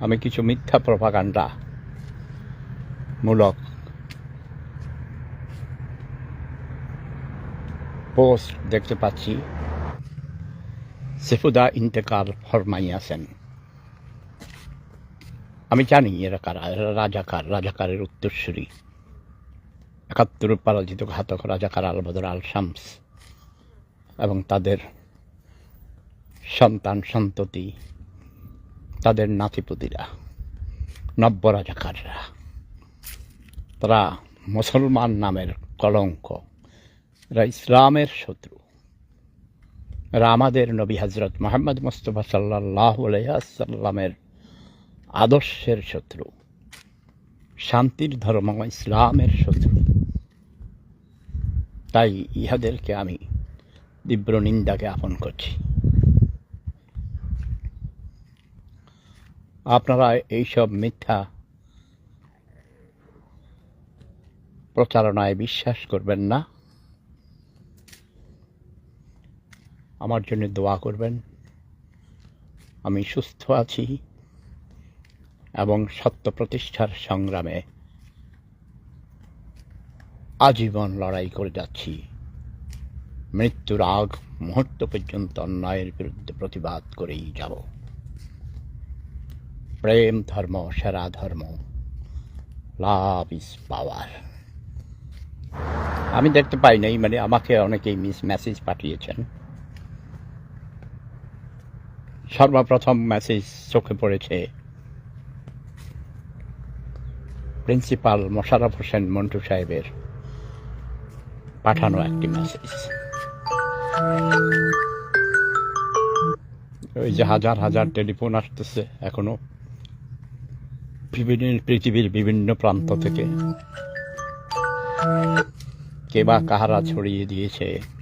আমি কিছু মিথ্যা প্রভাকাণ্ডা মূলক। পোস্ট দেখতে পাচ্ছি সেফুদা ইন্তেকাল ফরমাইয়াছেন আমি জানি এরা কারা, এরা রাজাকার, রাজাকারের উত্তরসূরি। একাত্তর পরাজিত ঘাতক রাজাকার আল বদর আল শামস এবং তাদের সন্তান সন্ততি তাদের নাতিপুতিরা নব্য রাজাকাররা তারা মুসলমান নামের কলঙ্ক। এরা ইসলামের শত্রু। এরা আমাদের নবী হজরত মোহাম্মদ মুস্তফা সাল্লাহ সাল্লামের আদর্শের শত্রু। শান্তির ধর্ম ইসলামের শত্রু। তাই ইহাদেরকে আমি তীব্র নিন্দাকে আপন করছি। আপনারা এইসব মিথ্যা প্রচারণায় বিশ্বাস করবেন না। আমার জন্য দোয়া করবেন। আমি সুস্থ আছি এবং সত্য প্রতিষ্ঠার সংগ্রামে আজীবন লড়াই করে যাচ্ছি। মৃত্যুর আগ মুহূর্ত পর্যন্ত অন্যায়ের বিরুদ্ধে প্রতিবাদ করেই যাব। প্রেম ধর্ম, সেরা ধর্ম, লাভ ইজ পাওয়ার। আমি দেখতে পাই নাই মানে আমাকে অনেকেই মিস মেসেজ পাঠিয়েছেন। সর্বপ্রথম মেসেজ চোখে পড়েছে প্রিন্সিপাল মোশাররফ হোসেন মন্টু সাহেবের পাঠানো একটি মেসেজ। ওই যে হাজার হাজার টেলিফোন আসতেছে এখনও। বিভিন্ন পৃথিবীর বিভিন্ন প্রান্ত থেকে। কে বা কাহারা ছড়িয়ে দিয়েছে?